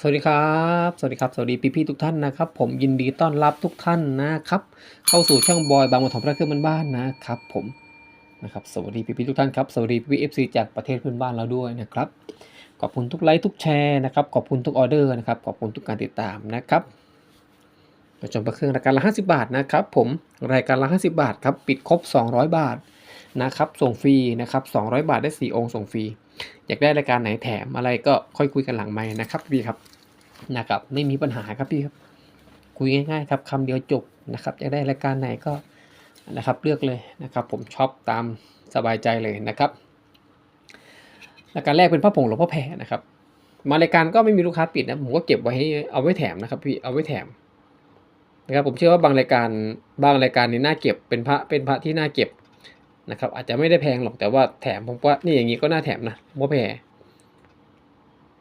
สวัสดีครับ สวัสดีครับ สวัสดีพี่ๆทุกท่านนะครับ ผมยินดีต้อนรับทุกท่านนะครับ เข้าสู่ช่องบอยบางบัวทองพระเครื่องบ้านๆนะครับผมนะครับ สวัสดีพี่ๆทุกท่านครับ สวัสดีพี่เอฟซีจากประเทศเพื่อนบ้านเราด้วยนะครับ ขอบคุณทุกไลค์ทุกแชร์นะครับ ขอบคุณทุกออเดอร์นะครับ ขอบคุณทุกการติดตามนะครับประจำประเครื่องรายการละ 50 บาทนะครับ ผมรายการละ 50 บาทครับปิดครบ 200 บาทนะครับส่งฟรีนะครับ200 บาทได้ 4 องค์ส่งฟรี อยากได้รายการไหนแถมอะไรก็ค่อยคุยกันหลังไม้นะครับพี่ครับ นะครับไม่มีปัญหาครับพี่ครับคุยง่ายๆครับคำเดียวจบนะครับอยากได้รายการไหนก็นะครับเลือกเลยนะครับ ผมชอบตามสบายใจเลยนะครับรายการแรกเป็นพระผงหลวงพ่อแพรนะครับ มารายการก็ไม่มีลูกค้าปิดนะผมก็เก็บไว้ให้เอาไว้แถมนะครับพี่เอาไว้แถมนะครับผมเชื่อว่าบางรายการบางรายการนี่น่าเก็บเป็นพระเป็นพระที่น่าเก็บนะครับอาจจะไม่ได้แพงหรอกแต่ว่าแถมผมว่านี่อย่างนี้ก็น่าแถมนะมะแพร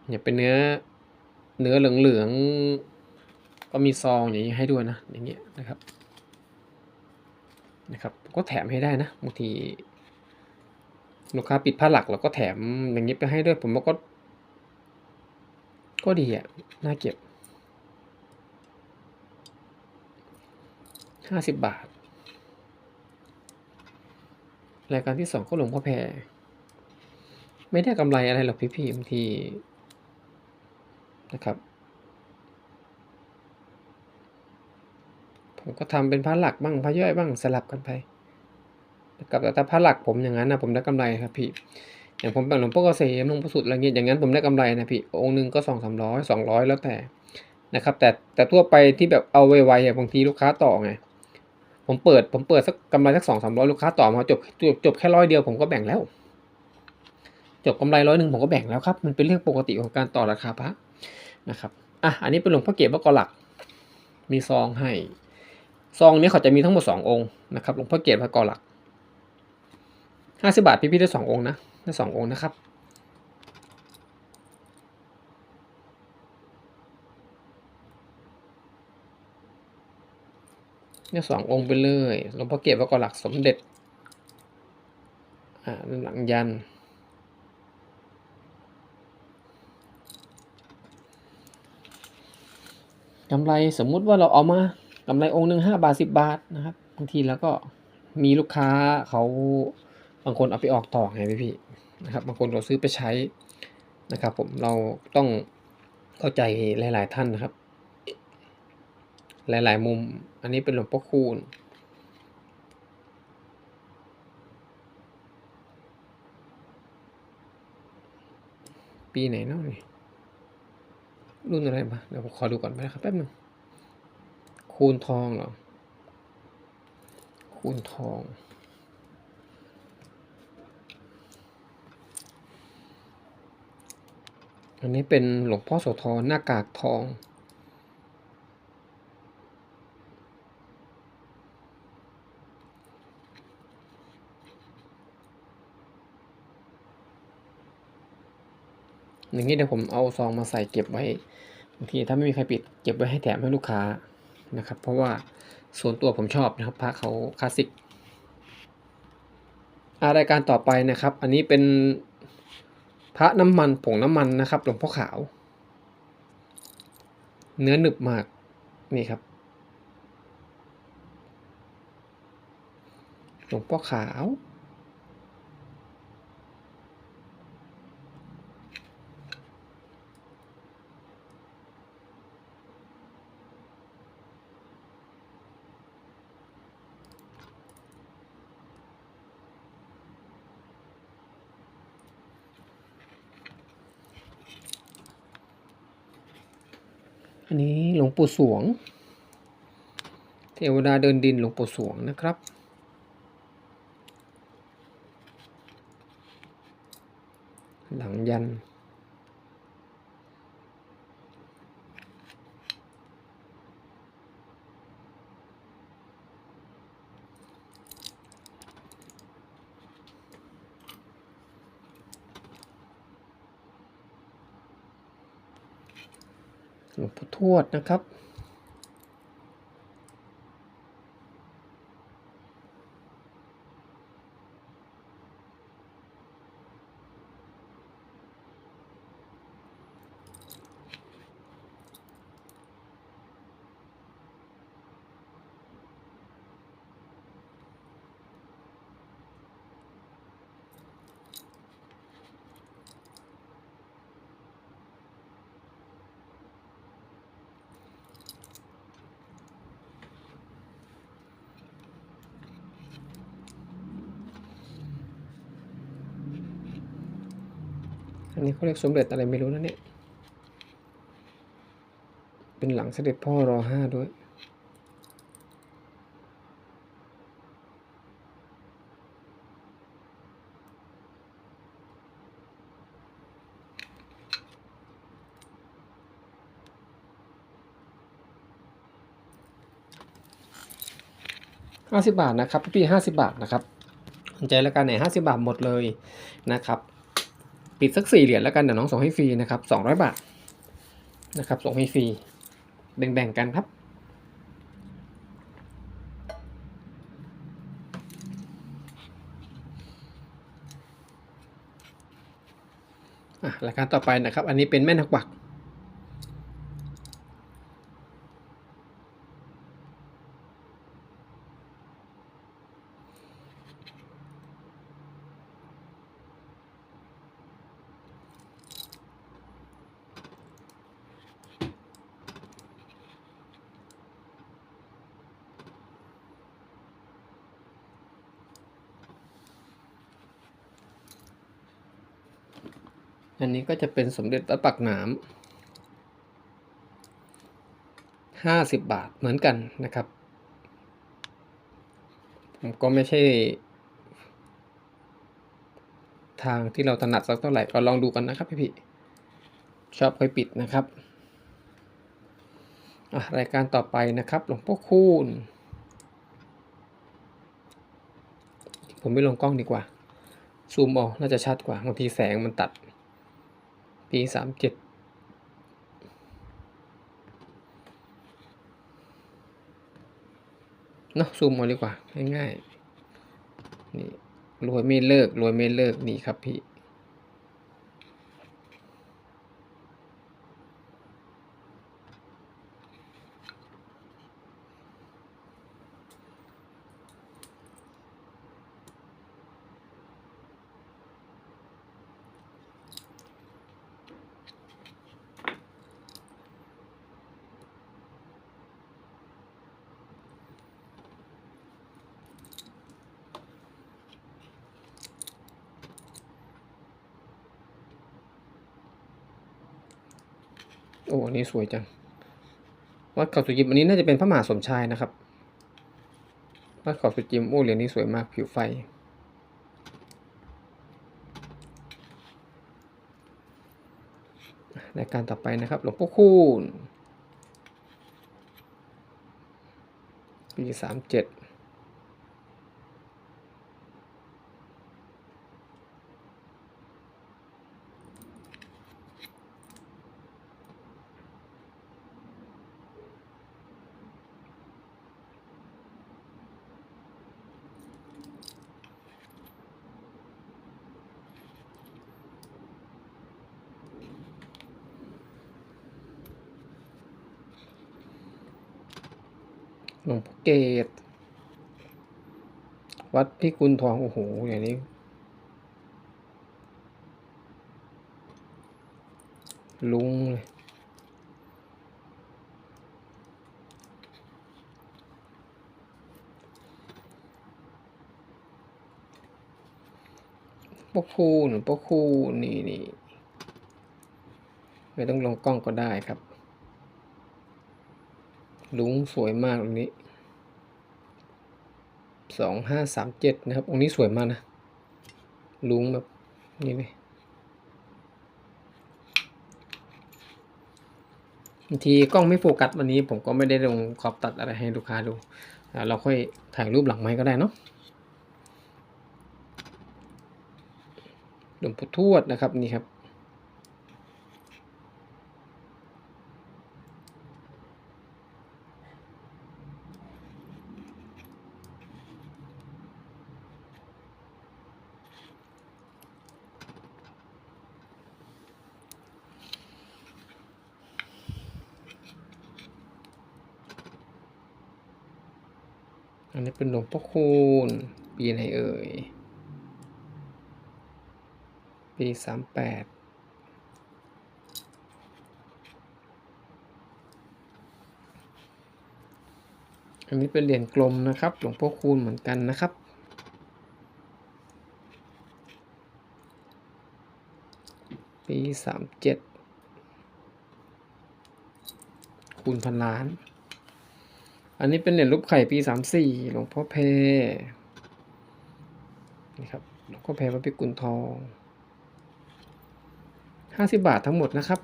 เนี่ยเป็นเนื้อ เนื้อเหลืองๆก็มีซองอย่างนี้ให้ด้วยนะอย่างเงี้ยนะครับนะครับ ก็แถมให้ได้นะบางทีลูกค้าปิดผ้าหลักเราก็แถมอย่างนี้ไปให้ด้วยผมว่าก็ ก็ดีอะน่าเก็บห้าสิบบาท รายการที่สองก็หลวงพ่อแพรไม่ได้กำไรอะไรหรอกพี่ๆบางที นะครับ ผมก็ทำเป็นพระหลักบ้างพระย่อยบ้างสลับกันไปนะครับแต่ถ้าพระหลักผมอย่างนั้นนะผมได้กำไรครับพี่อย่างผมแบ่งหลวงพ่อเกษมหลวงพ่อสุดอะไรเงี้ยอย่างนั้นผมได้กำไรนะพี่องค์หนึ่งก็สองสามร้อยสองร้อยแล้วแต่นะครับ แต่แต่ทั่วไปที่แบบเอาไวๆอะบางทีลูกค้าต่อไงผมเปิดผมเปิดสักกำไรสักสองสามร้อยลูกค้าต่อมาจบจบจบแค่ร้อยเดียวผมก็แบ่งแล้ว จบกำไรร้อยหนึ่งผมก็แบ่งแล้วครับ มันเป็นเรื่องปกติของการต่อราคาพระ นะครับอะอันนี้เป็นหลวงพ่อเก็บวัดกอหลัก มีซองให้ซองนี้เขาจะมีทั้งหมดสององค์นะครับหลวงพ่อเกศวัดกอหลักห้าสิบาทพี่พี่ได้สององค์นะได้สององค์นะครับ เนี่ยสององค์ไปเลยหลวงพ่อเก็บวัดกอหลักสมเด็จอ่าหลังยัน กำไรสมมุติว่าเราเอามากำไรองค์หนึ่งห้าบาทสิบบาทนะครับบางทีแล้วก็มีลูกค้าเขาบางคนเอาไปออกต่อไงพี่พี่นะครับบางคนเราซื้อไปใช้นะครับ ผมเราต้องเข้าใจหลาย ๆ ท่านนะครับ หลาย ๆ มุม อันนี้เป็นหลวงพ่อคูณปีไหนเนาะนี่ รุ่นอะไรมาเดี๋ยวผมขอดูก่อนนะครับแป๊บหนึงคูณทองเหรอ คูณทอง อันนี้เป็นหลวงพ่อโสธรหน้ากากทอง อย่างนี้เดี๋ยวผมเอาซองมาใส่เก็บไว้บางทีถ้าไม่มีใครปิดเก็บไว้ให้แถมให้ลูกค้านะครับ เพราะว่าส่วนตัวผมชอบนะครับพระเขาคลาสสิกอารายการต่อไปนะครับ อันนี้เป็นพระน้ำมันผงน้ำมันนะครับหลวงพ่อขาว เนื้อหนึบมากนี่ครับหลวงพ่อขาว อันนี้หลวงปู่สวง เทวดาเดินดินหลวงปู่สวงนะครับ หลังยัน หลวงพ่อทวดนะครับ อันนี้เขาเรียกสมเด็จอะไรไม่รู้นะเนี่ย เป็นหลังเสด็จพ่อรอห้าด้วยห้าสิบาทนะครับ พี่ห้าสิบาทนะครับสนใจแล้วกันไหนห้าสิบาทหมดเลยนะครับ ปิดสักสี่เหรียญแล้วกันเดี๋ยวน้องส่งให้ฟรีนะครับสองร้อยบาทนะครับส่งให้ฟรีแบ่งๆกันครับ อะรายการต่อไปนะครับ อันนี้เป็นแม่นักบัก อันนี้ก็จะเป็นสมเด็จพระปักหนามห้าสิบบาทเหมือนกันนะครับ ผมก็ไม่ใช่ ทางที่เราถนัดสักเท่าไหร่ก็ลองดูกันนะครับพี่พี่ชอบค่อยปิดนะครับรายการต่อไปนะครับ หลวงพ่อคูณ ผมไม่ลงกล้องดีกว่า ซูมออกน่าจะชัดกว่าบางทีแสงมันตัด ปีสามเจ็ดเนาะซูมเอาดีกว่า ง่ายๆ นี่รวยไม่เลิกรวยไม่เลิกนี่ครับพี่ โอ้อันนี้สวยจัง วัดเขาสุจิมอันนี้น่าจะเป็นพระมหาสมชายนะครับ วัดเขาสุจิมโอ้เหรียญนี้สวยมากผิวไฟรายการต่อไปนะครับ หลวงพ่อคูณปีสามเจ็ด หลวงพ่อเกต วัดพิกุลทอง โอ้โห อย่างนี้ ลุงเลยพวกคู่หรือพวกคู่นี่นี่ไม่ต้องลงกล้องก็ได้ครับ ลุงสวยมากตรงนี้สองห้าสามเจ็ดนะครับองค์นี้สวยมากนะ ลุงแบบนี่เลยบางทีกล้องไม่โฟกัสวันนี้ผมก็ไม่ได้ลงขอบตัดอะไรให้ลูกค้าดู เราค่อยถ่ายรูปหลังไม้ก็ได้เนาะหลวงปู่ทวดนะครับนี่ครับ อันนี้เป็นหลวงพ่อคูณ ปีไหนเอ่ย ปีสามแปดอันนี้เป็นเหรียญกลมนะครับ หลวงพ่อคูณเหมือนกันนะครับ ปีปีสามเจ็ดคูณพันล้าน อันนี้เป็นเหรียญรูปไข่ปีสามสี่หลวงพ่อเพนี่ครับหลวงพ่อเพวัดพิกุลทองห้าสิบบาททั้งหมดนะครับ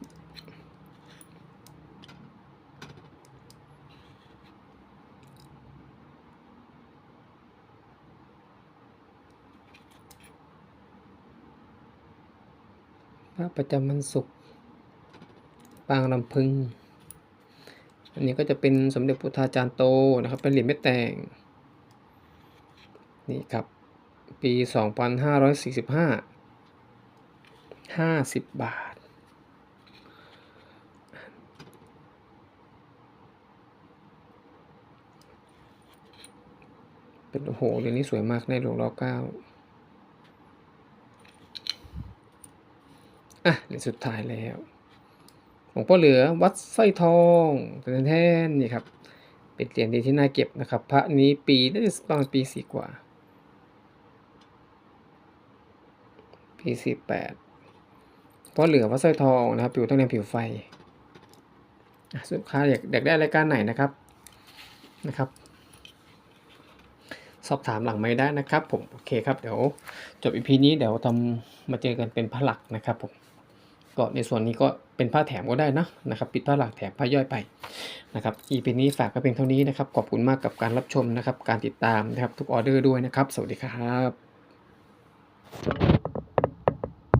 พระประจำวันศุกร์ปางลำพึง อันนี้ก็จะเป็นสมเด็จพุทธาจารย์โตนะครับ เป็นเหรียญเม็ดแตงนี่ครับ ปี 2545 50 บาท เป็นโอ้โหเหรียญนี้สวยมากในหลวงรอเก้าอะเหรียญสุดท้ายแล้ว หลวงพ่อเหลือวัดสร้อยทองแทนนี่ครับ เป็นเหรียญดีที่น่าเก็บนะครับ พระนี้ปีน่าจะประมาณปีสี่กว่า ปีสี่แปดพ่อเหลือวัดสร้อยทองนะครับผิวต้องแนวผิวไฟสุดท้าอยากอยากได้รายการไหนนะครับนะครับ สอบถามหลังไม่ได้นะครับ ผมโอเคครับเดี๋ยวจบอีพีนี้เดี๋ยวทำมาเจอกันเป็นพระหลักนะครับผม ก็ในส่วนนี้ก็เป็นผ้าแถมก็ได้นะนะครับ ปิดผ้าหลักแถมผ้าย่อยไปนะครับ EP นี้ฝากก็เป็นเท่านี้นะครับ ขอบคุณมากกับการรับชมนะครับ การติดตามนะครับทุกออเดอร์ด้วยนะครับ สวัสดีครับ